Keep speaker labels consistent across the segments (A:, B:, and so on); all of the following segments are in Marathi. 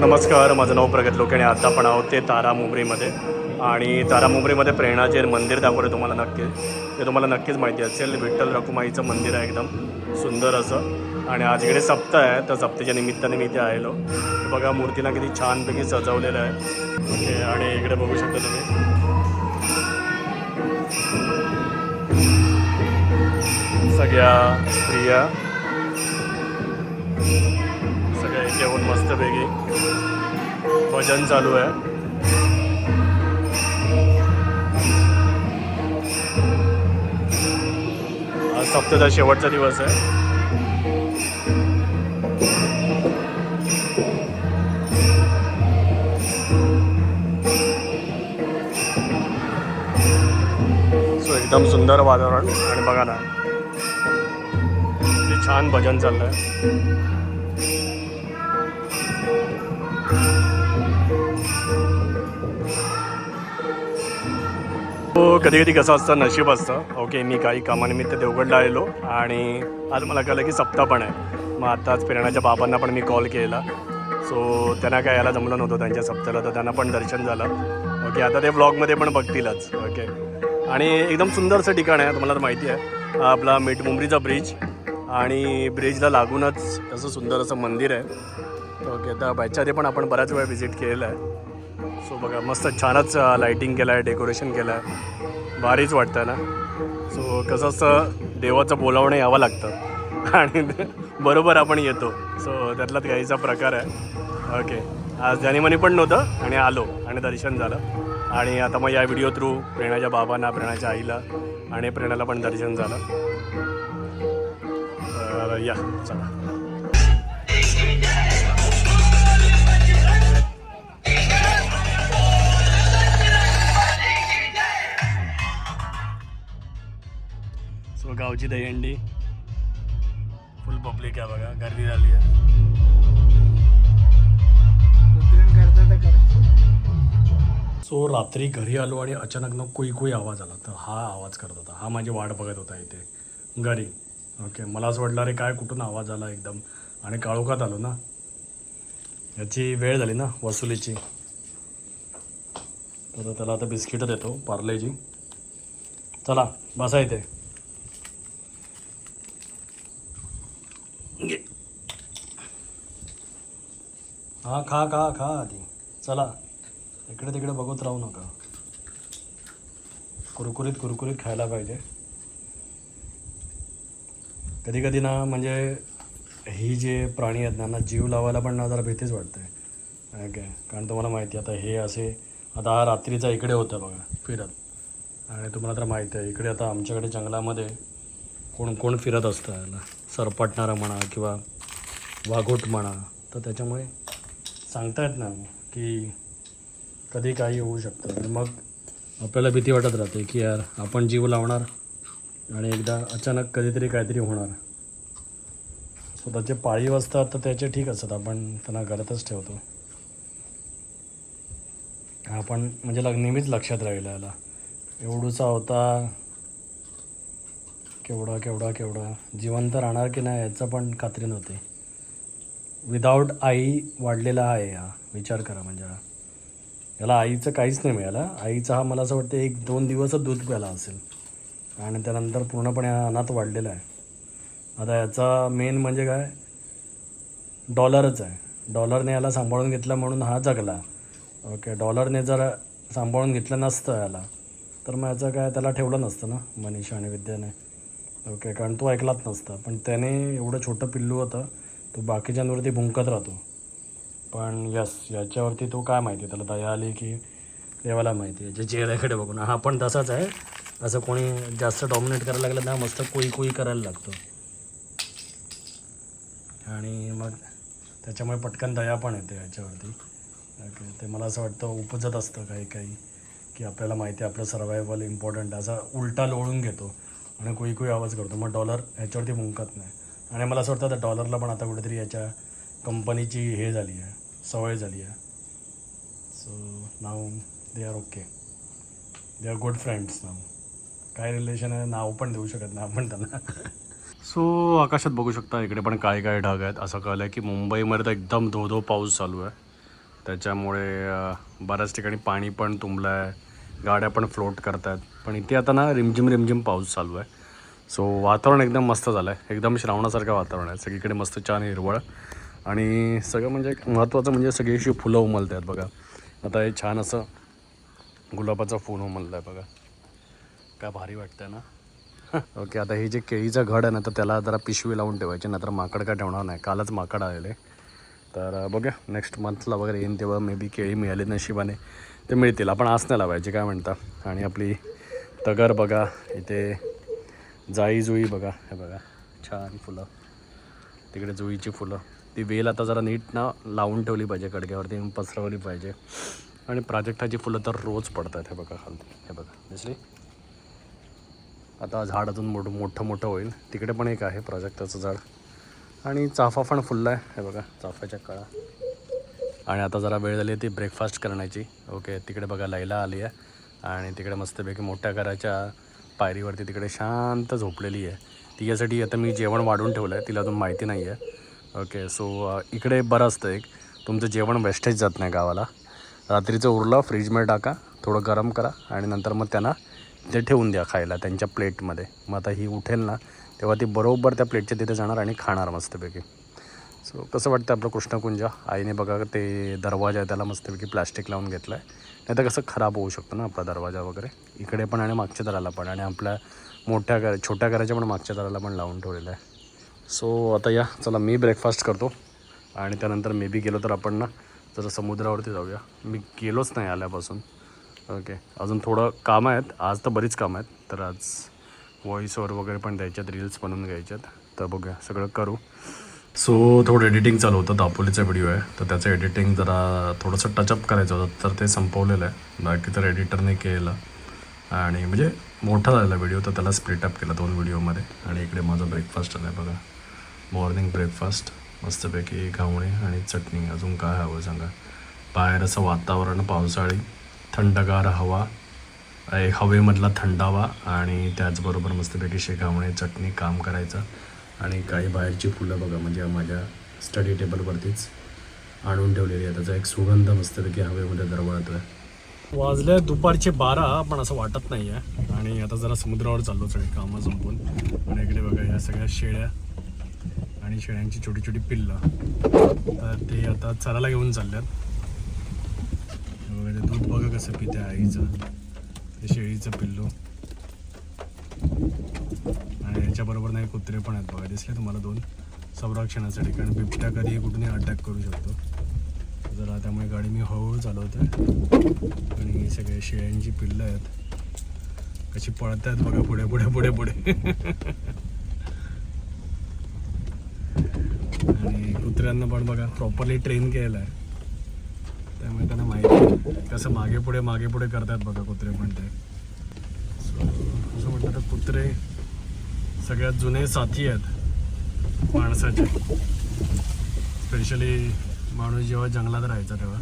A: नमस्कार माझं नाव प्रगत लोक आणि आता आपण आहोत ते तारा मुंबईमध्ये. आणि तारा मुंबईमध्ये प्रेरणाचे मंदिर दाखवलं तुम्हाला नक्की ते तुम्हाला नक्कीच माहिती असेल विठ्ठल रखुमाईचं मंदिर आहे एकदम सुंदर असं. आणि आज इकडे सप्ताह आहे तर सप्ताच्या निमित्ताने मी इथे आलेलो. बघा मूर्तीला किती छानपैकी सजवलेलं आहे. ओके आणि इकडे बघू शकता तुम्ही. सगळ्या स्त्रिया जेवण येऊन मस्तपैकी. भजन चालू आहे. आज सप्ताचा शेवटचा दिवस आहे. सो एकदम सुंदर वातावरण. आणि बघा ना. किती छान भजन चाललं आहे हो, कधी कधी कसं असतं नशीब असतं. ओके मी काही कामानिमित्त देवगडला आलेलो आणि आज मला कळलं की सप्ताह पण आहे. मग आत्ताच फिरण्याच्या बाबांना पण मी कॉल केला. सो त्यांना काय यायला जमलं नव्हतं त्यांच्या सप्त्याला तर त्यांना पण दर्शन झालं. ओके आता ते ब्लॉगमध्ये पण बघतीलच. ओके. आणि एकदम सुंदरसं ठिकाण आहे तुम्हाला तर माहिती आहे. आपला मीठ मुंबरीचा ब्रिज आणि ब्रिजला लागूनच असं सुंदर असं मंदिर आहे. ओके तर ह्याच्या आधी पण आपण बऱ्याच वेळा व्हिजिट केलेलं आहे. सो बघा मस्त छानच लाईटिंग केलं आहे डेकोरेशन केलं आहे भारीच वाटतं ना? सो कसं असं देवाचं बोलावणं यावं लागतं. आणि बरोबर आपण येतो. सो त्यातलाच गाईचा प्रकार आहे. ओके. आज जाणीमानी पण नव्हतं आणि आलो आणि दर्शन झालं. आणि आता मग या व्हिडिओ थ्रू प्रेरणाच्या बाबांना प्रेरणाच्या आईला आणि प्रेरणाला पण दर्शन झालं. तर या चला. गावची दहीहंडी. फुल पब्लिक आहे बघा गर्दी झाली आहे. सो रात्री घरी आलो आणि अचानक ना कोई कोई आवाज आला. तर हा आवाज करत होता. हा माझी वाट बघत होता इथे. घरी. ओके मला असं वाटलं अरे काय कुठून आवाज आला एकदम? आणि काळोखात आलो ना. याची वेळ झाली ना वसुलीची. तर त्याला आता बिस्किटं देतो पार्लेजी. चला बसा इथे. हा खा खा खा आधी. चला. इकडे तिकडे बघत राहू नका. कुरकुरीत कुरकुरीत खायला पाहिजे. कधी कधी ना म्हणजे ही जे प्राणी आहेत ना जीव लावायला पण ना जरा भीतीच वाटते. ओके कारण तुम्हाला माहिती आहे, आता हे असे आता हा रात्रीचा इकडे होतं बघा फिरत. आणि तुम्हाला तर माहिती आहे इकडे आता आमच्याकडे जंगलामध्ये कोण कोण फिरत असतं याला. सरपटणारा म्हणा किंवा वाघोट म्हणा. तर त्याच्यामुळे सांगता येत नाही की कधी काही होऊ शकतं. आणि मग आपल्याला भीती वाटत राहते की यार आपण जीव लावणार आणि एकदा अचानक कधीतरी काहीतरी होणार. स्वतःचे पाळीव असतात तर त्याचे ठीक असतात. आपण त्यांना घरातच ठेवतो. आपण म्हणजे लग नेहमीच लक्षात राहील याला. एवढूसा होता केवढा केवढा केवढा. जिवंत राहणार की नाही याचं पण खात्री नव्हती. विदाऊट आई वाढलेला आहे हा. विचार करा म्हणजे हा. याला आईचं काहीच नाही मिळालं. आईचा हा मला असं वाटतं एक दोन दिवसच दूध प्याला असेल. आणि त्यानंतर पूर्णपणे हा अनाथ वाढलेला आहे. आता याचा मेन म्हणजे काय? डॉलरच आहे. डॉलरने याला सांभाळून घेतलं म्हणून हा जगला. ओके डॉलरने जर सांभाळून घेतलं नसतं याला तर मग याचं काय त्याला ठेवलं नसतं ना मनीषा आणि विद्याने. ओके कारण तो ऐकलाच नसता. पण त्याने एवढं छोटं पिल्लू होतं. तो बाकीच्यांवरती भुंकत राहतो. पण यस याच्यावरती तो काय माहिती त्याला दया आली की देवाला माहिती याच्या चेहऱ्याकडे बघून. हा पण तसाच आहे. असं कोणी जास्त डॉमिनेट करायला लागलं ना मस्त कोई कोई करायला लागतो. आणि मग त्याच्यामुळे पटकन दया पण येते याच्यावरती. ओके ते मला असं वाटतं उपजत असतं काही काही. की आपल्याला माहिती आहे आपलं सर्वायवल इम्पॉर्टंट असा उलटा लोळून घेतो. आणि कोई कोई आवाज करतो. मग डॉलर ह्याच्यावरती मुंकत नाही. आणि मला असं वाटतं डॉलरला पण आता कुठेतरी याच्या कंपनीची हे झाली आहे सवय झाली आहे. So now they are okay they are good friends नाव काय रिलेशन आहे नाव पण देऊ शकत नाही आपण त्यांना. सो आकाशात बघू शकता इकडे पण काय काय ढग आहेत. असं कळलं आहे की मुंबईमध्ये तर एकदम धो धो पाऊस चालू आहे. त्याच्यामुळे बऱ्याच ठिकाणी पाणी पण तुंबलं आहे गाड्या पण फ्लोट करत आहेत पण इथे आता ना रिमझिम रिमझिम पाऊस चालू आहे. सो वातावरण एकदम मस्त झालं आहे एकदम श्रावणासारखं वातावरण आहे. सगळीकडे मस्त छान हिरवळ. आणि सगळं म्हणजे एक महत्त्वाचं म्हणजे सगळी अशी फुलं उमलत आहेत बघा. आता हे छान असं गुलाबाचं फूल उमललं आहे बघा. काय भारी वाटतंय ना? ओके आता हे जे केळीचं घड आहे ना तर त्याला जरा पिशवी लावून ठेवायची नाहीतर माकड काय ठेवणार नाही. कालच माकड आलेले. तर बघा बघूया. नेक्स्ट मंथला वगैरे येईन तेव्हा मे बी केळी मिळाली नशिबाने. ते मिळतील. आपण आस लावायची काय म्हणता? आणि आपली तगर बघा इथे जाई जुई बघा हे बघा. छान फुलं. तिकडे जुईची फुलं. ती वेल आता जरा नीट ना लावून ठेवली पाहिजे कडक्यावरती पसरवली पाहिजे. आणि प्राजक्ताची फुलं तर रोज पडतात हे बघा खालती. हे बघा दिसली? आता झाड अजून मोठं मोठं मोठं होईल. तिकडे पण एक आहे प्राजक्ताचं झाड. आणि चाफा पण फुलला आहे हे बघा चाफ्याच्या कळा. आणि आता जरा वेळ झाली ती ब्रेकफास्ट करण्याची. ओके तिकडे बघा लायला आली आहे. आणि तिकडे मस्तपैकी मोठ्या घराच्या पायरीवरती तिकडे शांत झोपलेली आहे. तिच्यासाठी आता मी जेवण वाढून ठेवलं आहे. तिला अजून माहिती नाही आहे. ओके सो इकडे बरं असतं एक. तुमचं जेवण वेस्टेज जात नाही गावाला. रात्रीचं उरलं फ्रीजमध्ये टाका थोडं गरम करा आणि नंतर मग त्यांना ते ठेवून द्या खायला त्यांच्या प्लेटमध्ये मग आता ही उठेल ना तेव्हा ती बरोबर त्या प्लेटच्या तिथे जाणार आणि खाणार मस्तपैकी. सो कसं वाटतं आपलं कृष्णकुंज? आईने बघा ते दरवाजा आहे त्याला मस्तपैकी प्लास्टिक लावून घेतलं आहे नाही तर कसं खराब होऊ शकतो ना आपला दरवाजा वगैरे. इकडे पण आणि मागच्या दराला पण आणि आपल्या मोठ्या घर छोट्या घराच्या पण मागच्या दराला पण लावून ठेवलेलं आहे. सो आता या चला मी ब्रेकफास्ट करतो. आणि त्यानंतर मे बी गेलो तर आपण ना जरा समुद्रावरती जाऊया. मी गेलोच नाही आल्यापासून. ओके अजून थोडं काम आहेत. आज तर बरीच कामं आहेत. तर आज व्हॉईसवर वगैरे पण द्यायच्यात रील्स बनवून घ्यायच्यात. तर बघूया सगळं करू. सो थोडं एडिटिंग चालू होतं. दापोलीचा व्हिडिओ आहे. तर त्याचं एडिटिंग जरा थोडंसं टचअप करायचं होतं. तर ते संपवलेलं आहे. बाकी तर एडिटरने केलं. आणि म्हणजे मोठा झालेला व्हिडिओ तर त्याला स्प्लिटअप केला दोन व्हिडिओमध्ये आणि इकडे माझा ब्रेकफास्ट आला आहे बघा. मॉर्निंग ब्रेकफास्ट मस्तपैकी घावणे आणि चटणी. अजून काय हवं सांगा. बाहेर असं वातावरण पावसाळी. थंडगार हवा. एक हवेमधला थंडावा. आणि त्याचबरोबर मस्तपैकी शेगावणे चटणी काम करायचं. आणि काही बाहेरची फुलं बघा म्हणजे माझ्या स्टडी टेबलवरतीच आणून ठेवलेली आहे. त्याचा एक सुगंध मस्तपैकी हवेमध्ये दरवळतो आहे वाजले दुपारचे बारा पण असं वाटत नाही आहे आणि आता जरा समुद्रावर चाललो सगळे कामं संपून. आणि इकडे बघा या सगळ्या शेळ्या आणि शेळ्यांची छोटी छोटी पिल्लं. तर ते आता चरायला घेऊन चालल्यात. हे बघा ते दूध बघा कसं पिते आईचं. ते शेळीचं पिल्लू. आणि याच्याबरोबर नाही कुत्रे पण आहेत बघा. दिसले तुम्हाला दोन? संरक्षणासाठी कारण बिबट्या कधीही कुठूनही अटॅक करू शकतो. जरा त्यामुळे गाडी मी हळूहळू चालवते आणि सगळे शेळ्यांची पिल्लं आहेत. कशी पळत आहेत बघा पुढे पुढे पुढे पुढे. आणि कुत्र्यांना पण बघा प्रॉपरली ट्रेन केलेलं आहे त्यामुळे त्यांना माहिती कसं मागे पुढे मागे पुढे करतात बघा कुत्रे पण ते सो असं म्हटलं तर कुत्रे सगळ्यात जुने साथी आहेत. माणसाचे. स्पेशली माणूस जेव्हा जंगलात राहायचा तेव्हा.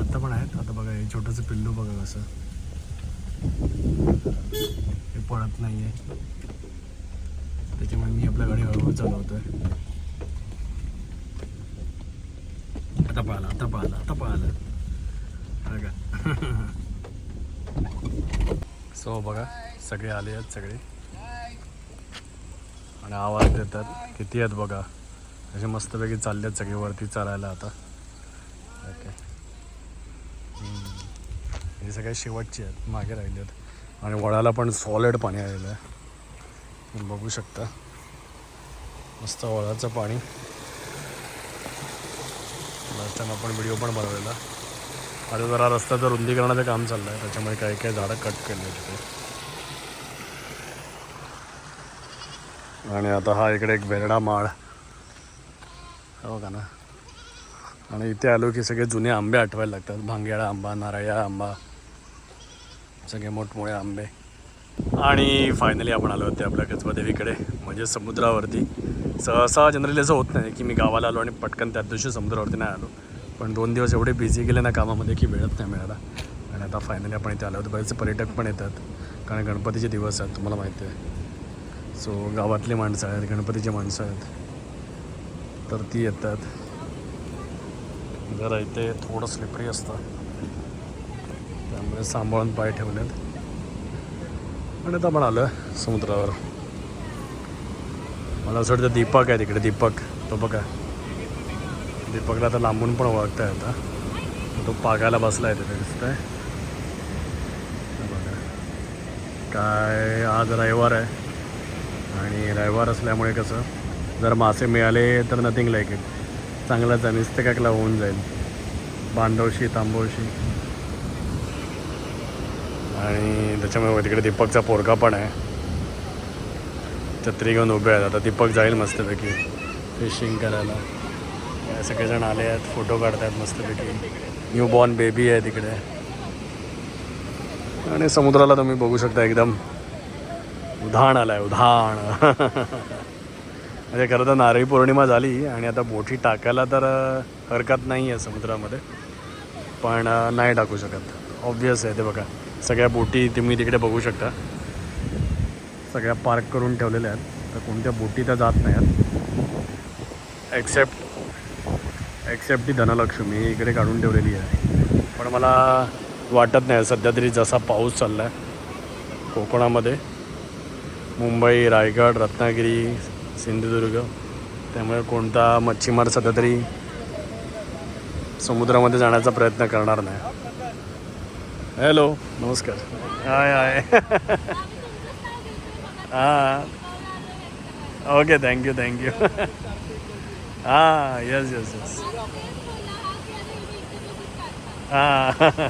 A: आता पण आहेत. आता बघा हे छोटंसं पिल्लू बघा कसं. हे पळत नाही आहे त्याच्यामुळे मी आपल्या गाडी हळूहळू चालवतोय. आता पाहिला आता पाहिला आता पाहिला. हा का? सो बघा सगळे आले आहेत सगळे. आणि आवाज देतात. किती आहेत बघा. असे मस्तपैकी चालले आहेत सगळे वरती चालायला आता. ओके हे सगळे शेवटचे आहेत. मागे राहिले आहेत. आणि वडाला पण सॉलिड पाणी आलेलं आहे. तुम्ही बघू शकता. मस्त वळाचं पाणी. लास्ट टाइम आपण व्हिडिओ पण बनवलेला. आता जरा रस्त्याचं रुंदीकरणाचं काम चाललं आहे त्याच्यामुळे काही काही झाडं कट केले तिथे आणि आता हा इकडे एक बेरडा माळ. हो का ना. आणि इथे आलो की सगळे जुने आंबे आठवायला लागतात. भांगेळा आंबा नारळा आंबा सगळे मोठमोठे आंबे. आणि फायनली आपण आलो होते आपल्या कचबादेवीकडे म्हणजे समुद्रावरती. सहसा जनरली असं होत नाही की मी गावाला आलो आणि पटकन त्याच दिवशी समुद्रावरती नाही आलो. पण दोन दिवस एवढे बिझी गेले ना कामामध्ये की वेळच नाही मिळाला. आणि आता फायनली आपण इथे आलो होतो. बरेचसे पर्यटक पण येतात. कारण गणपतीचे दिवस आहेत तुम्हाला माहिती आहे. सो गावातली माणसं आहेत गणपतीची माणसं आहेत. तर ती येतात. जरा इथे थोडं स्लिपरी असतं. त्यामुळे सांभाळून पाय ठेवलेत. आणि आता आपण आलं समुद्रावर. मला असं वाटतं दीपक आहे तिकडे दीपक. तो बघा. दीपकला आता लांबून पण ओळखता आता. तो पागायला बसला आहे तिथे दिसतंय. आहे बघा. काय आज रविवार आहे. आणि रविवार असल्यामुळे कसं जर मासे मिळाले तर नथिंग लाईक इट चांगलाच आहे नुसते होऊन जाईल. बांधवशी तांबोळशी आणि त्याच्यामुळे तिकडे दीपकचा पोरगा पण आहे. छत्री घेऊन उभे आहेत. आता दीपक जाईल मस्तपैकी. फिशिंग करायला. सगळेजण आले आहेत. फोटो काढतायत मस्तपैकी. न्यू बॉर्न बेबी आहे तिकडे. आणि समुद्राला तुम्ही बघू शकता एकदम. उधाण आलं आहे उधाण. म्हणजे खरं तर नारळी पौर्णिमा झाली आणि आता बोटी टाकायला तर हरकत नाही आहे समुद्रामध्ये. पण नाही टाकू शकत. ऑब्वियस आहे ते बघा. सगळ्या बोटी तुम्ही तिकडे बघू शकता. सगळ्या पार्क करून ठेवलेल्या आहेत. तर कोणत्या बोटी त्या जात नाही आहेत एक्सेप्ट एक्सेप्ट ती धनलक्ष्मी. इकडे काढून ठेवलेली आहे. पण मला वाटत नाही. सध्या तरी जसा पाऊस चालला आहे कोकणामध्ये मुंबई रायगड रत्नागिरी सिंधुदुर्ग. त्यामुळे कोणता मच्छीमार सध्या तरी समुद्रामध्ये जाण्याचा प्रयत्न करणार नाही. हॅलो नमस्कार. हाय हाय हां. Okay thank you thank you हां येस येस येस हां.